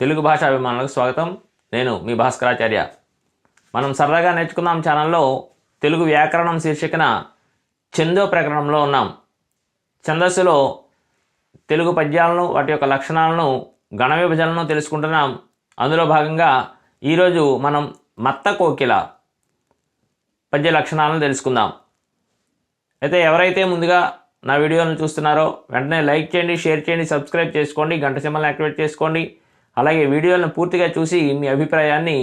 తెలుగు భాష అభిమానులకు స్వాగతం. నేను మీ భాస్కరాచార్య. మనం సరదాగా నేర్చుకుందాం ఛానల్లో తెలుగు వ్యాకరణం శీర్షికన చందో ప్రకరణంలో ఉన్నాం. ఛందస్సులో తెలుగు పద్యాలను వాటి యొక్క లక్షణాలను గణ విభజనలను తెలుసుకుంటున్నాం. అందులో భాగంగా ఈరోజు మనం మత్త కోకిల పద్య లక్షణాలను తెలుసుకుందాం. అయితే ఎవరైతే ముందుగా నా వీడియోలను చూస్తున్నారో వెంటనే లైక్ చేయండి షేర్ చేయండి సబ్స్క్రైబ్ చేసుకోండి గంట సింబల్ని యాక్టివేట్ చేసుకోండి. అలాగే వీడియోలను పూర్తిగా చూసి మీ అభిప్రాయాన్ని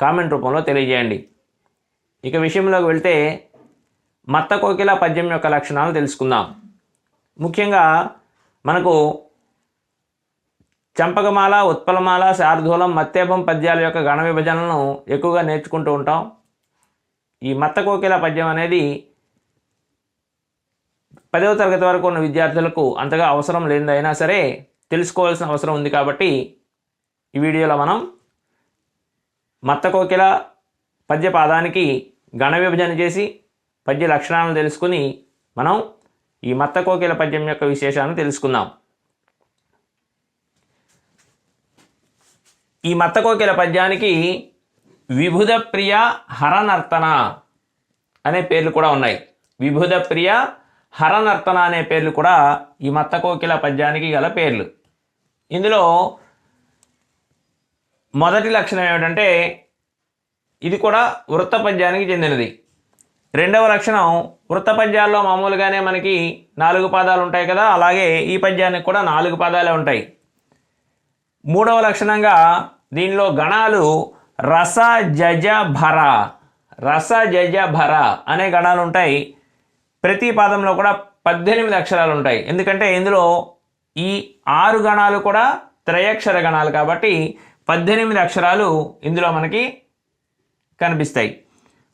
కామెంట్ రూపంలో తెలియజేయండి. ఇక విషయంలోకి వెళ్తే మత్త కోకిల పద్యం యొక్క లక్షణాలు తెలుసుకుందాం. ముఖ్యంగా మనకు చంపకమాల ఉత్పలమాల శార్దూలం మత్తేపం పద్యాల యొక్క గణ విభజనలను ఎక్కువగా నేర్చుకుంటూ ఉంటాం. ఈ మత్త కోకిల పద్యం అనేది పదవ తరగతి వరకు ఉన్న విద్యార్థులకు అంతగా అవసరం లేనిదైనా సరే తెలుసుకోవాల్సిన అవసరం ఉంది కాబట్టి ఈ వీడియోలో మనం మత్త కోకిల పద్య పాదానికి గణ విభజన చేసి పద్య లక్షణాలను తెలుసుకుని మనం ఈ మత్త కోకిల పద్యం యొక్క విశేషాలను తెలుసుకుందాం. ఈ మత్త కోకిల పద్యానికి విభుద ప్రియ హరనర్తన అనే పేర్లు కూడా ఉన్నాయి. విభుద ప్రియ హరనర్తన అనే పేర్లు కూడా ఈ మత్త కోకిల పద్యానికి గల పేర్లు. ఇందులో మొదటి లక్షణం ఏమిటంటే ఇది కూడా వృత్త పద్యానికి చెందినది. రెండవ లక్షణం వృత్త పద్యాల్లో మామూలుగానే మనకి నాలుగు పాదాలు ఉంటాయి కదా అలాగే ఈ పద్యానికి కూడా నాలుగు పాదాలే ఉంటాయి. మూడవ లక్షణంగా దీనిలో గణాలు రస జజ భర. రస జజ భర అనే గణాలు ఉంటాయి. ప్రతి పాదంలో కూడా పద్దెనిమిది అక్షరాలు ఉంటాయి. ఎందుకంటే ఇందులో ఈ ఆరు గణాలు కూడా త్రయక్షర గణాలు కాబట్టి పద్దెనిమిది అక్షరాలు ఇందులో మనకి కనిపిస్తాయి.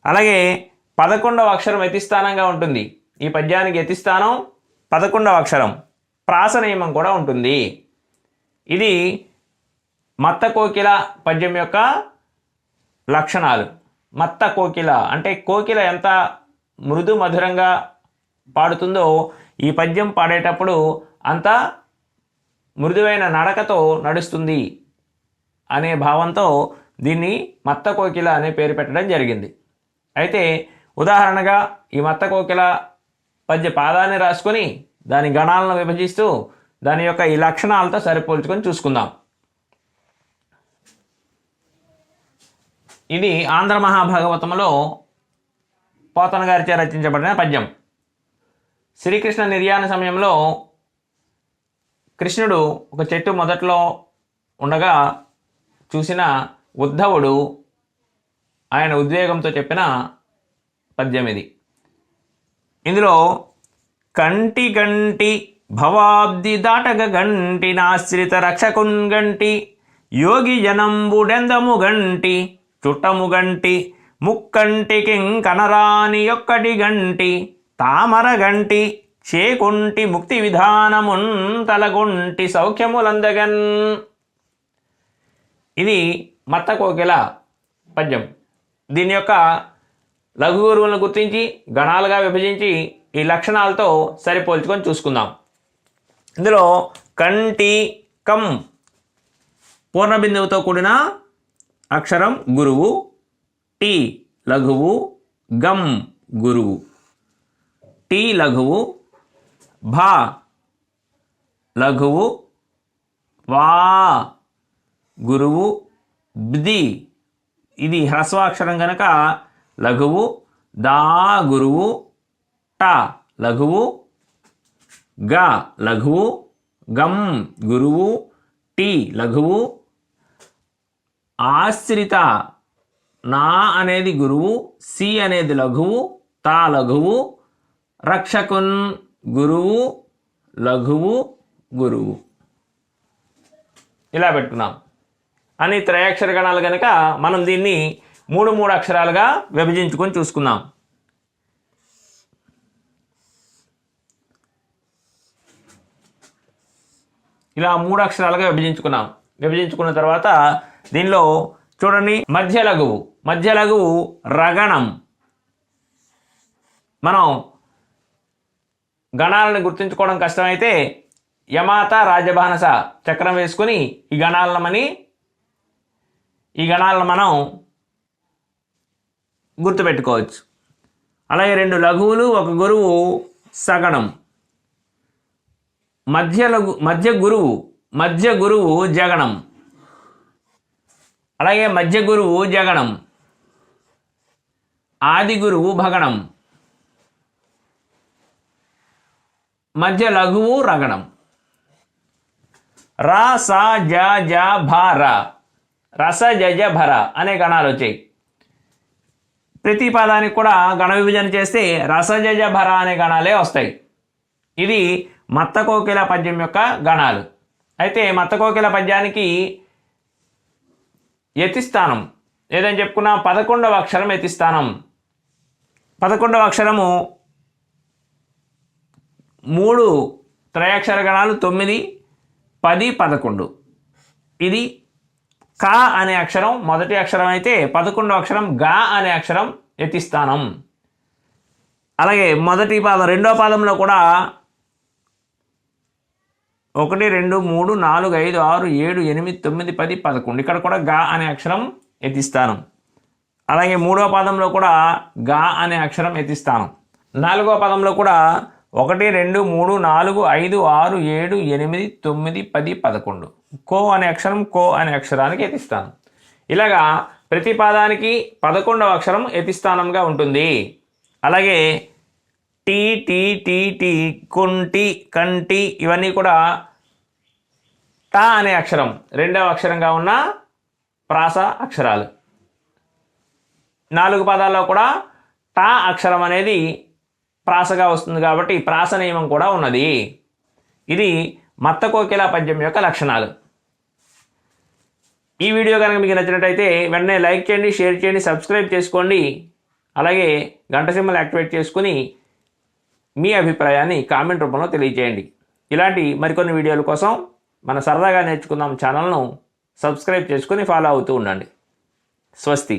అలాగే పదకొండవ అక్షరం యతిస్థానంగా ఉంటుంది. ఈ పద్యానికి యతిస్థానం పదకొండవ అక్షరం ప్రాస నియమం కూడా ఉంటుంది. ఇది మత్త కోకిల పద్యం యొక్క లక్షణాలు. మత్త కోకిల అంటే కోకిల ఎంత మృదు మధురంగా పాడుతుందో ఈ పద్యం పాడేటప్పుడు అంత మృదువైన నడకతో నడుస్తుంది. అనే భావంతో దీన్ని మత్త కోకిల అనే పేరు పెట్టడం జరిగింది. అయితే ఉదాహరణగా ఈ మత్త కోకిల పద్య పాదాన్ని రాసుకొని దాని గణాలను విభజిస్తూ దాని యొక్క ఈ లక్షణాలతో సరిపోల్చుకొని చూసుకుందాం. ఇది ఆంధ్ర మహాభాగవతంలో పోతన గారిచే రచించబడిన పద్యం. శ్రీకృష్ణ నిర్యాణ సమయంలో కృష్ణుడు ఒక చెట్టు మొదట్లో ఉండగా చూసిన ఉద్ధవుడు ఆయన ఉద్వేగంతో చెప్పిన పద్యం ఇది. ఇందులో కంటి గంటి భవాబ్ది దాటగ గంటి నాశ్రిత రక్షకున్ గంటి యోగి జనంబుడెందము గంటి చుట్టము గంటి ముక్కంటి కనరాని ఒక్కటి గంటి తామర గంటి చేకుంటి ముక్తి విధానమున్ తలగొంటి సౌఖ్యములందగన్ ఇది మత్త కోకిల పద్యం. దీని యొక్క లఘు గురువులను గుర్తించి గణాలుగా విభజించి ఈ లక్షణాలతో సరిపోల్చుకొని చూసుకుందాం. ఇందులో కంటి కం పూర్ణబిందువుతో కూడిన అక్షరం గురువు టి లఘువు గం గురువు. టి లఘువు భా లఘువు వా గురువు బ్ది ఇది హ్రస్వాక్షరం కనుక లఘువు దా గురువు ట లఘువు గ లఘువు గం గురువు టి లఘువు ఆశ్రిత నా అనేది గురువు సి అనేది లఘువు తా లఘువు రక్షకున్ గురువు లఘువు గురువు. ఇలా పెట్టుకున్నాం. అని త్రయాక్షర గణాలు కనుక మనం దీన్ని మూడు మూడు అక్షరాలుగా విభజించుకొని చూసుకుందాం. ఇలా మూడు అక్షరాలుగా విభజించుకున్నాం. విభజించుకున్న తర్వాత దీనిలో చూడండి మధ్య లఘువు. మధ్య లఘువు రగణం. మనం గణాలను గుర్తుంచుకోవడం కష్టమైతే యమాత రాజభానస చక్రం వేసుకుని ఈ గణాలమని ఈ గణాలను మనం గుర్తుపెట్టుకోవచ్చు. అలాగే రెండు లఘువులు ఒక గురువు సగణం. మధ్య లఘు మధ్య గురువు మధ్య గురువు జగణం. అలాగే మధ్య గురువు జగణం. ఆది గురువు భగణం. మధ్య లఘువు రగణం. రా సా జ జ భ రస జజ భర అనే గణాలు వచ్చాయి. ప్రతి పదానికి కూడా గణ విభజన చేస్తే రసజజ భర అనే గణాలే వస్తాయి. ఇది మత్త కోకిల పద్యం యొక్క గణాలు. అయితే మత్త కోకిల పద్యానికి యతిస్థానం. ఏదని చెప్పుకున్నా పదకొండవ అక్షరం యతిస్థానం. పదకొండవ అక్షరము మూడు త్రయాక్షర గణాలు తొమ్మిది పది పదకొండు. ఇది కా అనే అక్షరం మొదటి అక్షరం అయితే పదకొండో అక్షరం గా అనే అక్షరం యతిస్థానం. అలాగే మొదటి పాదం రెండో పాదంలో కూడా ఒకటి రెండు మూడు నాలుగు ఐదు ఆరు ఏడు ఎనిమిది తొమ్మిది పది పదకొండు. ఇక్కడ కూడా గా అనే అక్షరం ఎత్తిస్తానం అలాగే మూడో పాదంలో కూడా గా అనే అక్షరం ఎత్తిస్తానం నాలుగో పదంలో కూడా ఒకటి రెండు మూడు నాలుగు ఐదు ఆరు ఏడు ఎనిమిది తొమ్మిది పది పదకొండు. కో అనే అక్షరం కో అనే అక్షరానికి ఎతిస్తాను ఇలాగా ప్రతి పాదానికి పదకొండవ అక్షరం ఎతిస్థానంగా ఉంటుంది. అలాగే టీ టీ టీ టీ కుంటి కంటి ఇవన్నీ కూడా టా అనే అక్షరం రెండవ అక్షరంగా ఉన్న ప్రాస అక్షరాలు. నాలుగు పదాల్లో కూడా టా అక్షరం అనేది ప్రాసగా వస్తుంది కాబట్టి ప్రాస నియమం కూడా ఉన్నది. ఇది మత్త కోకిల పద్యం యొక్క లక్షణాలు. ఈ వీడియో కనుక మీకు నచ్చినట్టయితే వెంటనే లైక్ చేయండి షేర్ చేయండి సబ్స్క్రైబ్ చేసుకోండి. అలాగే గంట సింబల్ యాక్టివేట్ చేసుకుని మీ అభిప్రాయాన్ని కామెంట్ రూపంలో తెలియజేయండి. ఇలాంటి మరికొన్ని వీడియోల కోసం మన సరదాగా నేర్చుకుందాం ఛానల్ను సబ్స్క్రైబ్ చేసుకుని ఫాలో అవుతూ ఉండండి. స్వస్తి.